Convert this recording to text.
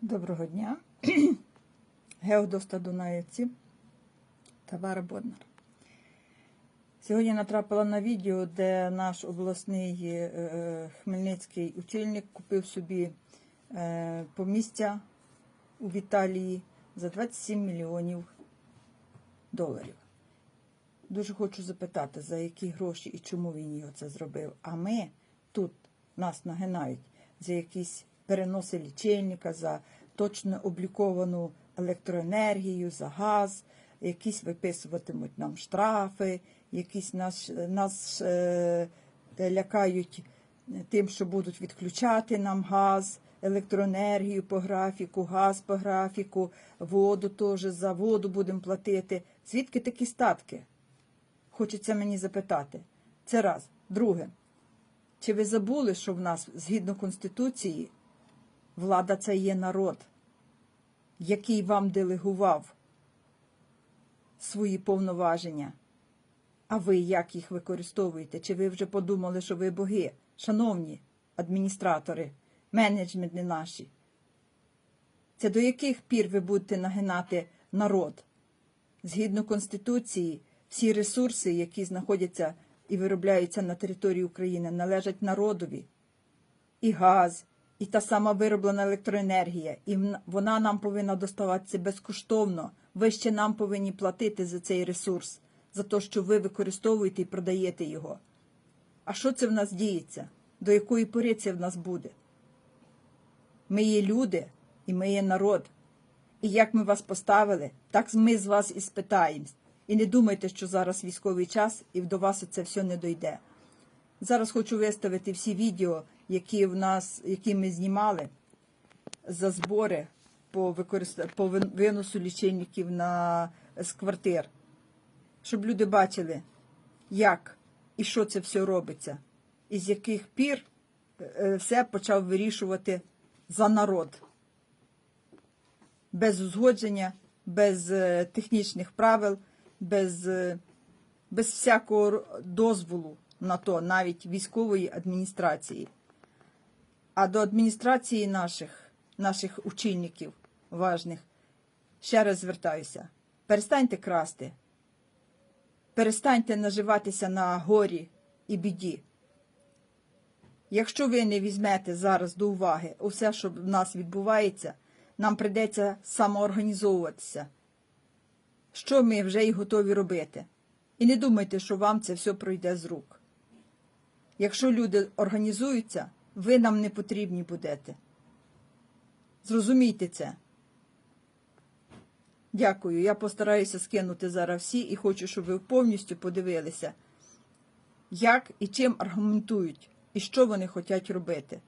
Доброго дня. Геодоста Дунаєвці, Тавара Боднар. Сьогодні натрапила на відео, де наш обласний е, е, хмельницький учильник купив собі е, помістя у Віталії за 27 мільйонів доларів. Дуже хочу запитати, за які гроші і чому він його це зробив. А ми тут нас нагинають за якісь переноси лічильника, за точно обліковану електроенергію, за газ, якісь виписуватимуть нам штрафи, якісь нас, нас е, лякають тим, що будуть відключати нам газ, електроенергію по графіку, газ по графіку, воду теж за воду будемо платити. Звідки такі статки? Хочеться мені запитати. Це раз. Друге. Чи ви забули, що в нас згідно Конституції влада це є народ, який вам делегував свої повноваження? А ви як їх використовуєте? Чи ви вже подумали, що ви боги? Шановні адміністратори, менеджменти наші? Це до яких пір ви будете нагинати народ? Згідно Конституції, всі ресурси, які знаходяться і виробляються на території України, належать народові. І газ, і та сама вироблена електроенергія, і вона нам повинна доставатися безкоштовно. Ви ще нам повинні платити за цей ресурс, за те, що ви використовуєте і продаєте його. А що це в нас діється? До якої пори це в нас буде? Ми є люди, і ми є народ. І як ми вас поставили, так ми з вас і спитаємось. І не думайте, що зараз військовий час і до вас це все не дойде. Зараз хочу виставити всі відео, які в нас, які ми знімали за збори по, використ... по виносу лічильників на... з квартир, щоб люди бачили, як і що це все робиться, і з яких пір е, все почав вирішувати за народ. Без узгодження, без е, технічних правил, без, е, без всякого дозволу на то, навіть військової адміністрації. А до адміністрації наших, наших учільників важних, ще раз звертаюся: перестаньте красти, перестаньте наживатися на горі і біді. Якщо ви не візьмете зараз до уваги усе, що в нас відбувається, нам прийдеться самоорганізовуватися. Що ми вже й готові робити. І не думайте, що вам це все пройде з рук. Якщо люди організуються, ви нам не потрібні будете. Зрозумійте це. Дякую. Я постараюся скинути зараз всі і хочу, щоб ви повністю подивилися, як і чим аргументують, і що вони хочуть робити.